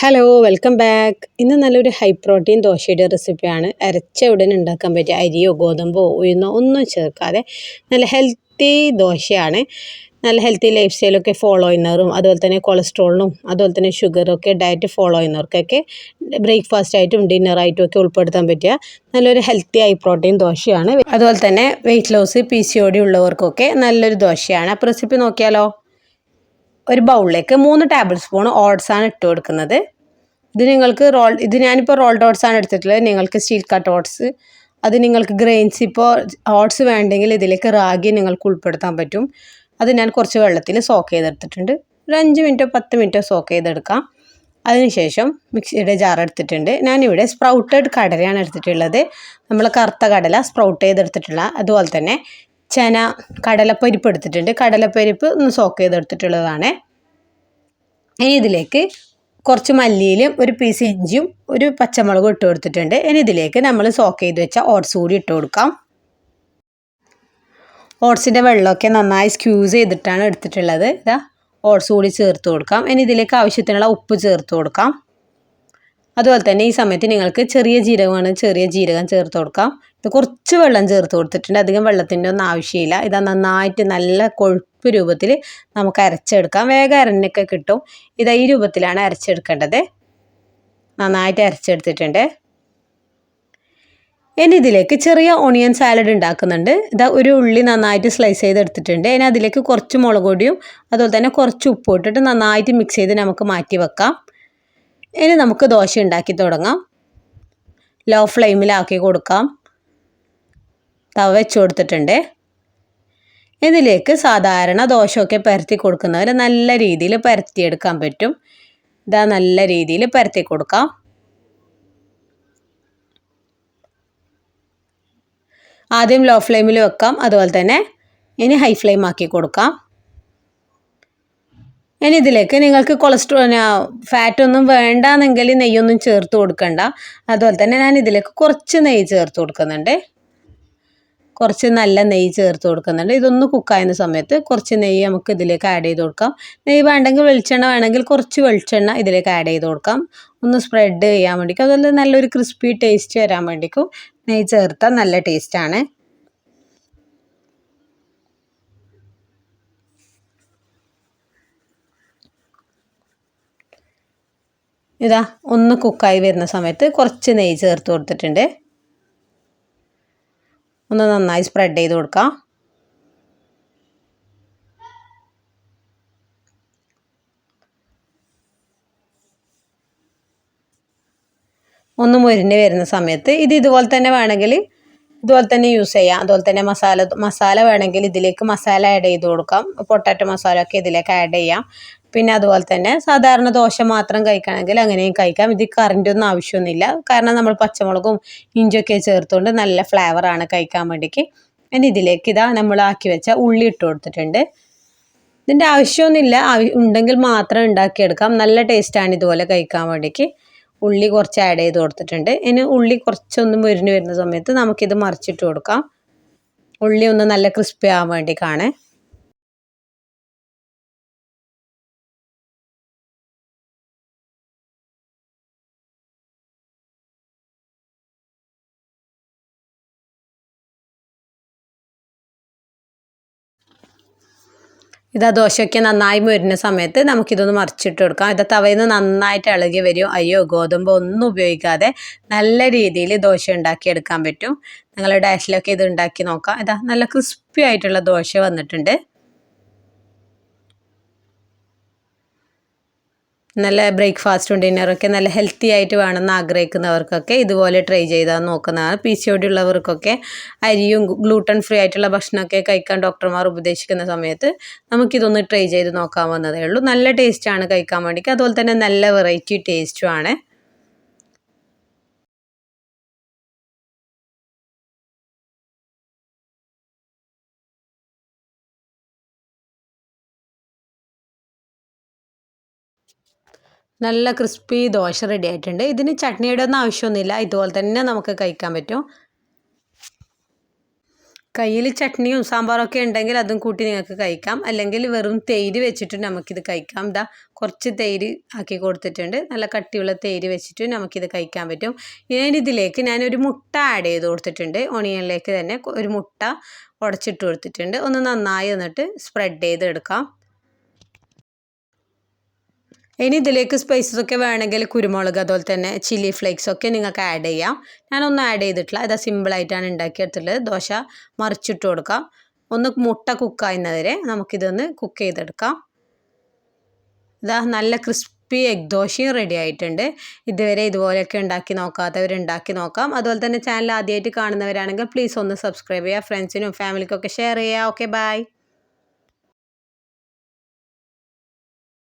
Hello welcome back ഇന്ന് നല്ലൊരു high protein ദോശയുടെ റെസിപ്പിയാണ് അരച്ച ഉടനെ ഉണ്ടാക്കാൻ പറ്റിയ അരിയോ ഗോതമ്പോ ഉഴുന്നോ ഒന്നും ചേർക്കാതെ നല്ല ഹെൽത്തി ദോശയാണ്. നല്ല ഹെൽത്തി ലൈഫ് സ്റ്റൈലൊക്കെ ഫോളോ ചെയ്യുന്നവരും അതുപോലെ തന്നെ കൊളസ്ട്രോളിനും അതുപോലെ തന്നെ ഷുഗറൊക്കെ ഡയറ്റ് ഫോളോ ചെയ്യുന്നവർക്കൊക്കെ ബ്രേക്ക്ഫാസ്റ്റ് ആയിട്ടും ഡിന്നറായിട്ടും ഒക്കെ ഉൾപ്പെടുത്താൻ പറ്റിയ നല്ലൊരു ഹെൽത്തി ഹൈ പ്രോട്ടീൻ ദോശയാണ്. അതുപോലെ തന്നെ weight loss P C O D ഉള്ളവർക്കൊക്കെ നല്ലൊരു ദോശയാണ്. അപ്പോൾ റെസിപ്പി നോക്കിയാലോ? ഒരു ബൗളിലേക്ക് മൂന്ന് ടേബിൾ സ്പൂൺ ഓട്സാണ് ഇട്ട് കൊടുക്കുന്നത്. ഇത് നിങ്ങൾക്ക് റോൾ ഇത് ഞാനിപ്പോൾ റോൾഡ് ഓട്സാണ് എടുത്തിട്ടുള്ളത്. നിങ്ങൾക്ക് സ്റ്റീൽ കട്ട് ഓട്സ് അത് നിങ്ങൾക്ക് ഗ്രെയിൻസ് ഇപ്പോൾ ഓട്സ് വേണ്ടെങ്കിൽ ഇതിലേക്ക് റാഗി നിങ്ങൾക്ക് ഉൾപ്പെടുത്താൻ പറ്റും. അത് ഞാൻ കുറച്ച് വെള്ളത്തിൽ സോക്ക് ചെയ്തെടുത്തിട്ടുണ്ട്. ഒരു അഞ്ച് മിനിറ്റോ പത്ത് മിനിറ്റോ സോക്ക് ചെയ്തെടുക്കാം. അതിനുശേഷം മിക്സിയുടെ ജാർ എടുത്തിട്ടുണ്ട്. ഞാനിവിടെ സ്പ്രൗട്ടഡ് കടലയാണ് എടുത്തിട്ടുള്ളത്. നമ്മൾ കറുത്ത കടല സ്പ്രൗട്ട് ചെയ്തെടുത്തിട്ടുള്ള അതുപോലെ തന്നെ ചന കടലപ്പരിപ്പ് എടുത്തിട്ടുണ്ട്. കടലപ്പരിപ്പ് ഒന്ന് സോക്ക് ചെയ്തെടുത്തിട്ടുള്ളതാണ്. ഇനി ഇതിലേക്ക് കുറച്ച് മല്ലിയിലും ഒരു പീസ് ഇഞ്ചിയും ഒരു പച്ചമുളകും ഇട്ട് കൊടുത്തിട്ടുണ്ട്. ഇനി ഇതിലേക്ക് നമ്മൾ സോക്ക് ചെയ്ത് വെച്ച ഓട്സ് കൂടി ഇട്ട് കൊടുക്കാം. ഓട്സിന്റെ വെള്ളമൊക്കെ നന്നായി സ്ക്യൂസ് ചെയ്തിട്ടാണ് എടുത്തിട്ടുള്ളത്. ഇതാ ഓട്സ് കൂടി ചേർത്ത് കൊടുക്കാം. ഇനി ഇതിലേക്ക് ആവശ്യത്തിനുള്ള ഉപ്പ് ചേർത്ത് കൊടുക്കാം. അതുപോലെ തന്നെ ഈ സമയത്ത് നിങ്ങൾക്ക് ചെറിയ ജീരകമാണ് ചെറിയ ജീരകം ചേർത്ത് കൊടുക്കാം. ഇത് കുറച്ച് വെള്ളം ചേർത്ത് കൊടുത്തിട്ടുണ്ട്. അധികം വെള്ളത്തിന്റെ ഒന്നും ആവശ്യമില്ല. ഇത് നന്നായിട്ട് നല്ല കൊഴുപ്പ് രൂപത്തിൽ നമുക്ക് അരച്ചെടുക്കാം. വേഗം അരഞ്ഞൊക്കെ കിട്ടും. ഇത് ഈ രൂപത്തിലാണ് അരച്ചെടുക്കേണ്ടത്. നന്നായിട്ട് അരച്ചെടുത്തിട്ടുണ്ട്. ഇനി ഇതിലേക്ക് ചെറിയ ഓണിയൻ സാലഡ് ഉണ്ടാക്കുന്നുണ്ട്. ഇതാ ഒരു ഉള്ളി നന്നായിട്ട് സ്ലൈസ് ചെയ്തെടുത്തിട്ടുണ്ട്. ഇനി അതിലേക്ക് കുറച്ച് മുളക് പൊടിയും അതുപോലെ തന്നെ കുറച്ച് ഉപ്പ് ഇട്ടിട്ട് നന്നായിട്ട് മിക്സ് ചെയ്ത് നമുക്ക് മാറ്റി വെക്കാം. ഇനി നമുക്ക് ദോശ ഉണ്ടാക്കി തുടങ്ങാം. ലോ ഫ്ലെയിമിലാക്കി കൊടുക്കാം. തവ വെച്ച് കൊടുത്തിട്ടുണ്ട്. ഇതിലേക്ക് സാധാരണ ദോശയൊക്കെ പരത്തി കൊടുക്കുന്നവർ നല്ല രീതിയിൽ പരത്തിയെടുക്കാൻ പറ്റും. ഇതാ നല്ല രീതിയിൽ പരത്തി കൊടുക്കാം. ആദ്യം ലോ ഫ്ലെയിമിൽ വെക്കാം. അതുപോലെ തന്നെ ഇനി ഹൈ ഫ്ലെയിം ആക്കി കൊടുക്കാം. ഇനി ഇതിലേക്ക് നിങ്ങൾക്ക് കൊളസ്ട്രോൾ ഫാറ്റ് ഒന്നും വേണ്ടാന്നെങ്കിൽ നെയ്യൊന്നും ചേർത്ത് കൊടുക്കണ്ട. അതുപോലെ തന്നെ ഞാൻ ഇതിലേക്ക് കുറച്ച് നെയ്യ് ചേർത്ത് കൊടുക്കുന്നുണ്ട്. കുറച്ച് നല്ല നെയ്യ് ചേർത്ത് കൊടുക്കുന്നുണ്ട്. ഇതൊന്ന് കുക്കായുന്ന സമയത്ത് കുറച്ച് നെയ്യ് നമുക്ക് ഇതിലേക്ക് ആഡ് ചെയ്ത് കൊടുക്കാം. നെയ്യ് വേണ്ടെങ്കിൽ വെളിച്ചെണ്ണ വേണമെങ്കിൽ കുറച്ച് വെളിച്ചെണ്ണ ഇതിലേക്ക് ആഡ് ചെയ്ത് കൊടുക്കാം. ഒന്ന് സ്പ്രെഡ് ചെയ്യാൻ വേണ്ടിക്കും. അതുപോലെ നല്ലൊരു ക്രിസ്പി ടേസ്റ്റ് വരാൻ വേണ്ടിക്കും. നെയ്യ് ചേർത്താൽ നല്ല ടേസ്റ്റാണ് ഇതാ ഒന്ന് കുക്കായി വരുന്ന സമയത്ത് കുറച്ച് നെയ്യ് ചേർത്ത് കൊടുത്തിട്ടുണ്ട്. ഒന്ന് നന്നായി സ്പ്രെഡ് ചെയ്ത് കൊടുക്കാം. ഒന്ന് മുരിഞ്ഞ് വരുന്ന സമയത്ത് ഇത് ഇതുപോലെ തന്നെ വേണമെങ്കിൽ ഇതുപോലെ തന്നെ യൂസ് ചെയ്യാം. അതുപോലെ തന്നെ മസാല മസാല വേണമെങ്കിൽ ഇതിലേക്ക് മസാല ആഡ് ചെയ്ത് കൊടുക്കാം. പൊട്ടാറ്റോ മസാല ഒക്കെ ഇതിലേക്ക് ആഡ് ചെയ്യാം. പിന്നെ അതുപോലെ തന്നെ സാധാരണ ദോശ മാത്രം കഴിക്കണമെങ്കിൽ അങ്ങനെയും കഴിക്കാം. ഇത് ഒന്നും ആവശ്യമൊന്നുമില്ല. കാരണം നമ്മൾ പച്ചമുളകും ഇഞ്ചിയൊക്കെ ചേർത്തുകൊണ്ട് നല്ല ഫ്ലേവറാണ് കഴിക്കാൻ വേണ്ടിക്ക്. ഇനി ഇതിലേക്ക് ഇതാ നമ്മൾ ആക്കി വെച്ച ഉള്ളി ഇട്ട് കൊടുത്തിട്ടുണ്ട്. ഇതിന്റെ ആവശ്യമൊന്നുമില്ല. ഉണ്ടെങ്കിൽ മാത്രം ഉണ്ടാക്കിയെടുക്കാം. നല്ല ടേസ്റ്റാണ് ഇതുപോലെ കഴിക്കാൻ വേണ്ടിക്ക്. ഉള്ളി കുറച്ച് ആഡ് ചെയ്ത് കൊടുത്തിട്ടുണ്ട്. ഇനി ഉള്ളി കുറച്ചൊന്നും മുരിഞ്ഞ് വരുന്ന സമയത്ത് നമുക്കിത് മറിച്ചിട്ട് കൊടുക്കാം. ഉള്ളി ഒന്ന് നല്ല ക്രിസ്പി ആവാൻ വേണ്ടിക്കാണ്. ഇത് ദോശയൊക്കെ നന്നായി മുരുന്ന സമയത്ത് നമുക്കിതൊന്ന് മറിച്ചിട്ട് കൊടുക്കാം. ഇത് തവയിൽ നിന്ന് നന്നായിട്ട് ഇളകി വരും. അയ്യോ ഗോതമ്പ് ഒന്നും ഉപയോഗിക്കാതെ നല്ല രീതിയിൽ ദോശ ഉണ്ടാക്കിയെടുക്കാൻ പറ്റും. നിങ്ങളുടെ ഡാഷിലൊക്കെ ഇത് ഉണ്ടാക്കി നോക്കാം. ഇതാ നല്ല ക്രിസ്പി ആയിട്ടുള്ള ദോശ വന്നിട്ടുണ്ട്. നല്ല ബ്രേക്ക്ഫാസ്റ്റും ഡിന്നറൊക്കെ നല്ല ഹെൽത്തി ആയിട്ട് വേണമെന്ന് ആഗ്രഹിക്കുന്നവർക്കൊക്കെ ഇതുപോലെ ട്രൈ ചെയ്താൽ നോക്കുന്നതാണ്. പി സി ഒടി ഉള്ളവർക്കൊക്കെ അരിയും ഗ്ലൂട്ടൺ ഫ്രീ ആയിട്ടുള്ള ഭക്ഷണമൊക്കെ കഴിക്കാൻ ഡോക്ടർമാർ ഉപദേശിക്കുന്ന സമയത്ത് നമുക്കിതൊന്ന് ട്രൈ ചെയ്ത് നോക്കാവുന്നതേ ഉള്ളൂ. നല്ല ടേസ്റ്റാണ് കഴിക്കാൻ വേണ്ടിയിട്ട് അതുപോലെ തന്നെ നല്ല വെറൈറ്റി ടേസ്റ്റുമാണ് നല്ല ക്രിസ്പി ദോശ റെഡി ആയിട്ടുണ്ട്. ഇതിന് ചട്നിയുടെ ഒന്നും ആവശ്യമൊന്നുമില്ല. ഇതുപോലെ തന്നെ നമുക്ക് കഴിക്കാൻ പറ്റും. കയ്യിൽ ചട്നിയും സാമ്പാറൊക്കെ ഉണ്ടെങ്കിൽ അതും കൂട്ടി നിങ്ങൾക്ക് കഴിക്കാം. അല്ലെങ്കിൽ വെറും തേര് വെച്ചിട്ട് നമുക്കിത് കഴിക്കാം. ഇതാ കുറച്ച് തേര് ആക്കി കൊടുത്തിട്ടുണ്ട്. നല്ല കട്ടിയുള്ള തേര് വെച്ചിട്ട് നമുക്കിത് കഴിക്കാൻ പറ്റും. ഞാനിതിലേക്ക് ഞാനൊരു മുട്ട ആഡ് ചെയ്ത് കൊടുത്തിട്ടുണ്ട്. ഓണിയനിലേക്ക് തന്നെ ഒരു മുട്ട ഉടച്ചിട്ട് കൊടുത്തിട്ടുണ്ട്. ഒന്ന് നന്നായി എന്നിട്ട് സ്പ്രെഡ് ചെയ്ത് എടുക്കാം ഇനി ഇതിലേക്ക് സ്പൈസസ് ഒക്കെ വേണമെങ്കിൽ കുരുമുളക് അതുപോലെ തന്നെ ചില്ലി ഫ്ലേക്സ് ഒക്കെ നിങ്ങൾക്ക് ആഡ് ചെയ്യാം. ഞാനൊന്നും ആഡ് ചെയ്തിട്ടില്ല. ഇതാ സിമ്പിളായിട്ടാണ് ഉണ്ടാക്കിയെടുത്തിട്ടുള്ളത്. ദോശ മറിച്ചിട്ട് കൊടുക്കാം. ഒന്ന് മുട്ട കുക്കായുന്നവരെ നമുക്കിതൊന്ന് കുക്ക് ചെയ്തെടുക്കാം. ഇതാ നല്ല ക്രിസ്പി എഗ് ദോശയും റെഡി ആയിട്ടുണ്ട്. ഇതുവരെ ഇതുപോലെയൊക്കെ ഉണ്ടാക്കി നോക്കാത്തവർ ഉണ്ടാക്കി നോക്കാം. അതുപോലെ തന്നെ ചാനൽ ആദ്യമായിട്ട് കാണുന്നവരാണെങ്കിൽ പ്ലീസ് ഒന്ന് സബ്സ്ക്രൈബ് ചെയ്യുക. ഫ്രണ്ട്സിനും ഫാമിലിക്കൊക്കെ ഷെയർ ചെയ്യുക. Okay bye